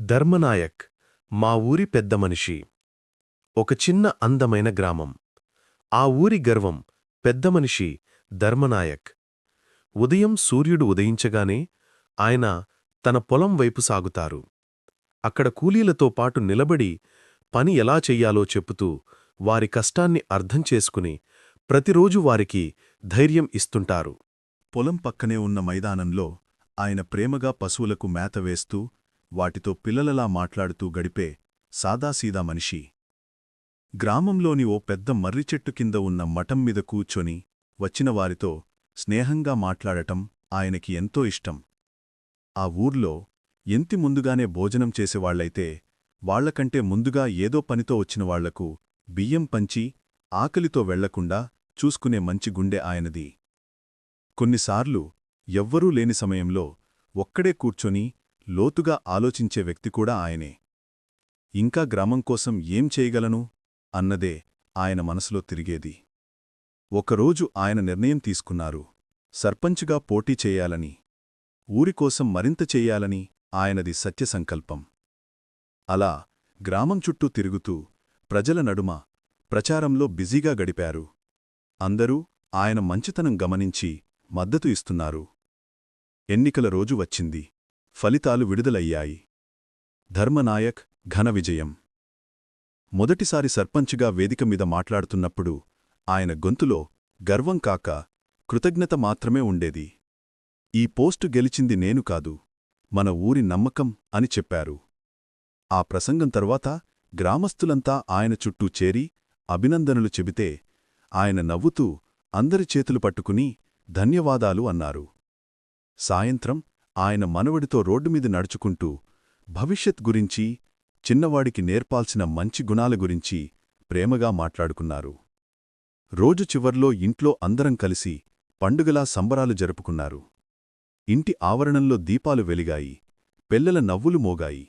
ధర్మనాయక్ మా ఊరి పెద్ద మనిషి. ఒక చిన్న అందమైన గ్రామం. ఆ ఊరి గర్వం పెద్ద మనిషి ధర్మనాయక్. ఉదయం సూర్యుడు ఉదయించగానే ఆయన తన పొలం వైపు సాగుతారు. అక్కడ కూలీలతో పాటు నిలబడి పని ఎలా చెయ్యాలో చెప్పుతూ వారి కష్టాన్ని అర్థం చేసుకుని ప్రతిరోజు వారికి ధైర్యం ఇస్తుంటారు. పొలం పక్కనే ఉన్న మైదానంలో ఆయన ప్రేమగా పశువులకు మేత వేస్తూ వాటితో పిల్లలలా మాట్లాడుతూ గడిపే సాదాసీదా మనిషి. గ్రామంలోని ఓ పెద్ద మర్రిచెట్టు కింద ఉన్న మఠం మీద కూర్చొని వచ్చిన వారితో స్నేహంగా మాట్లాడటం ఆయనకి ఎంతో ఇష్టం. ఆ ఊర్లో ఎంతి ముందుగానే భోజనం చేసేవాళ్ళైతే వాళ్ళకంటే ముందుగా ఏదో పనితో వచ్చిన వాళ్ళకు బియ్యం పంచి ఆకలితో వెళ్ళకుండా చూసుకునే మంచి గుండె ఆయనది. కొన్నిసార్లు ఎవ్వరూ లేని సమయంలో ఒక్కడే కూర్చొని లోతుగా ఆలోచించే వ్యక్తి కూడా ఆయనే. ఇంకా గ్రామం కోసం ఏం చేయగలను? అన్నదే ఆయన మనసులో తిరిగేది. ఒకరోజు ఆయన నిర్ణయం తీసుకున్నారు. సర్పంచ్గా పోటీ చేయాలని. ఊరికోసం మరింత చేయాలని ఆయనది సత్యసంకల్పం. అలా గ్రామం చుట్టూ తిరుగుతూ ప్రజల నడుమ ప్రచారంలో బిజీగా గడిపారు. అందరూ ఆయన మంచితనం గమనించి మద్దతు ఇస్తున్నారు. ఎన్నికల రోజు వచ్చింది. ఫలితాలు విడుదలయ్యాయి. ధర్మనాయక్ ఘన విజయం. మొదటిసారి సర్పంచ్గా వేదిక మీద మాట్లాడుతున్నప్పుడు ఆయన గొంతులో గర్వం కాక కృతజ్ఞత మాత్రమే ఉండేది. ఈ పోస్టు గెలిచింది నేను కాదు మన ఊరి నమ్మకం అని చెప్పారు. ఆ ప్రసంగం తర్వాత గ్రామస్తులంతా ఆయన చుట్టూ చేరి అభినందనలు చెబితే ఆయన నవ్వుతూ అందరి చేతులు పట్టుకుని ధన్యవాదాలు అన్నారు. సాయంత్రం ఆయన మనవడితో రోడ్డుమీద నడుచుకుంటూ భవిష్యత్ గురించి చిన్నవాడికి నేర్పాల్సిన మంచి గుణాల గురించి ప్రేమగా మాట్లాడుకున్నారు. రోజు చివర్లో ఇంట్లో అందరం కలిసి పండుగలా సంబరాలు జరుపుకున్నారు. ఇంటి ఆవరణంలో దీపాలు వెలిగాయి. పెల్లల నవ్వులు మోగాయి.